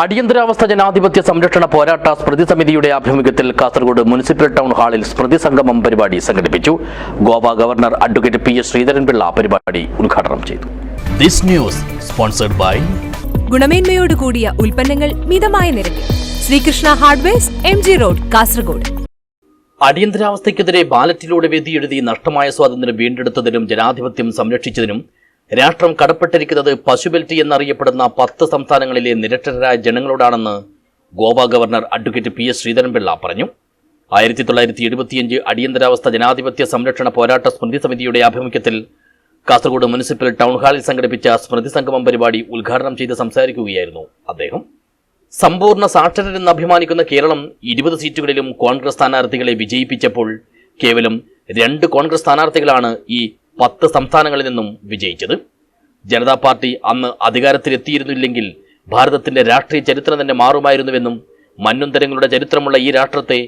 അടിയന്തരാവസ്ഥ ജനാധിപത്യ സംരക്ഷണ പോരാട്ട സ്മൃതി സമിതിയുടെ ആഭിമുഖ്യത്തിൽ കാസർഗോഡ് മുനിസിപ്പൽ ടൗൺ ഹാളിൽ സ്മൃതി സംഗമം പരിപാടി സംഘടിപ്പിച്ചു. Goa governor advocate P S Sreedharan Pillai പരിപാടി ഉദ്ഘാടനം ചെയ്തു. ദിസ് ന്യൂസ് സ്പോൺസർഡ് ബൈ ഗുണമേന്മയോട് കൂടിയ ഉൽപ്പന്നങ്ങൾ മിതമായ നിരക്കിൽ. Sreekrishna hardwares M G road Kasaragod. അടിയന്തരാവസ്ഥയ്ക്കെതിരെ ബാലറ്റിലൂടെ വേദിയെഴുതി നഷ്ടമായ സ്വാതന്ത്ര്യം വീണ്ടെടുത്തതിനും ജനാധിപത്യം സംരക്ഷിച്ചതിനും രാഷ്ട്രം കടപ്പെട്ടിരിക്കുന്നത് പശുബെൽറ്റ് എന്നറിയപ്പെടുന്ന പത്ത് സംസ്ഥാനങ്ങളിലെ നിരക്ഷരായ ജനങ്ങളോടാണെന്ന് Goa governor advocate P S Sreedharan Pillai പറഞ്ഞു. ആയിരത്തി തൊള്ളായിരത്തി എഴുപത്തിയഞ്ച് അടിയന്തരാവസ്ഥ ജനാധിപത്യ സംരക്ഷണ പോരാട്ട സ്മൃതി സമിതിയുടെ ആഭിമുഖ്യത്തിൽ കാസർഗോഡ് മുനിസിപ്പൽ ടൗൺ ഹാളിൽ സംഘടിപ്പിച്ച സ്മൃതി സംഗമം പരിപാടി ഉദ്ഘാടനം ചെയ്ത് സംസാരിക്കുകയായിരുന്നു അദ്ദേഹം. സമ്പൂർണ സാക്ഷരരെന്ന് അഭിമാനിക്കുന്ന കേരളം ഇരുപത് സീറ്റുകളിലും കോൺഗ്രസ് സ്ഥാനാർത്ഥികളെ വിജയിപ്പിച്ചപ്പോൾ കേവലം രണ്ട് കോൺഗ്രസ് സ്ഥാനാർത്ഥികളാണ് ഈ പത്ത് സംസ്ഥാനങ്ങളിൽ നിന്നും വിജയിച്ചത്. ജനതാ പാർട്ടി അന്ന് അധികാരത്തിലെത്തിയിരുന്നില്ലെങ്കിൽ ഭാരതത്തിന്റെ രാഷ്ട്രീയ ചരിത്രം തന്നെ മാറുമായിരുന്നുവെന്നും മന്നുന്തരങ്ങളുടെ ചരിത്രമുള്ള ഈ രാഷ്ട്രത്തെ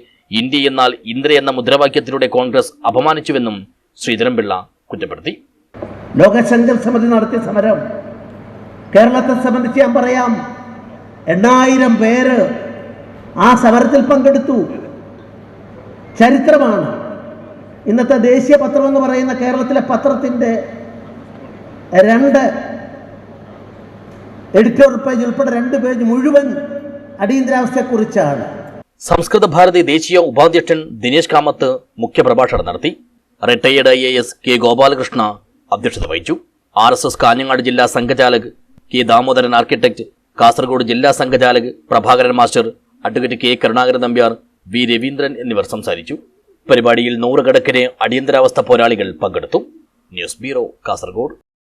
ഇന്ത്യ എന്നാൽ ഇന്ദ്ര എന്ന മുദ്രാവാക്യത്തിലൂടെ കോൺഗ്രസ് അപമാനിച്ചുവെന്നും ശ്രീധരൻപിള്ള കുറ്റപ്പെടുത്തി. ലോകശങ്കർ സമിതി നടത്തിയ സമരം കേരളത്തെ സംബന്ധിച്ച് ഞാൻ പറയാം എണ്ണായിരം പേര് ആ സമരത്തിൽ പങ്കെടുത്തു. ചരിത്രമാണ്. ഇന്നത്തെ ദേശീയ പത്രം എന്ന് പറയുന്ന കേരളത്തിലെ പത്രത്തിന്റെ രണ്ട് എഡിറ്റോറിയൽ പേജ് ഉൾപ്പെടെ രണ്ട് പേജ് മുഴുവൻ അടിയന്തരാവസ്ഥയെക്കുറിച്ചാണ്. സംസ്കൃത ഭാരതി ദേശീയ ഉപാധ്യക്ഷൻ ദിനേശ് കാമത്ത് മുഖ്യപ്രഭാഷണം നടത്തി. Retired I A S K Gopalakrishna അധ്യക്ഷത വഹിച്ചു. ആർ എസ് എസ് കാഞ്ഞങ്ങാട് ജില്ലാ സംഘചാലക് കെ ദാമോദരൻ ആർക്കിടെക്ട് കാസർഗോഡ് ജില്ലാ സംഘചാലക് Prabhakaran master advocate K Karunakaran Nambiar V Raveendran എന്നിവർ സംസാരിച്ചു. പരിപാടിയിൽ നൂറുകണക്കിന് അടിയന്തരാവസ്ഥ പോരാളികൾ പങ്കെടുത്തു. News bureau Kasaragod.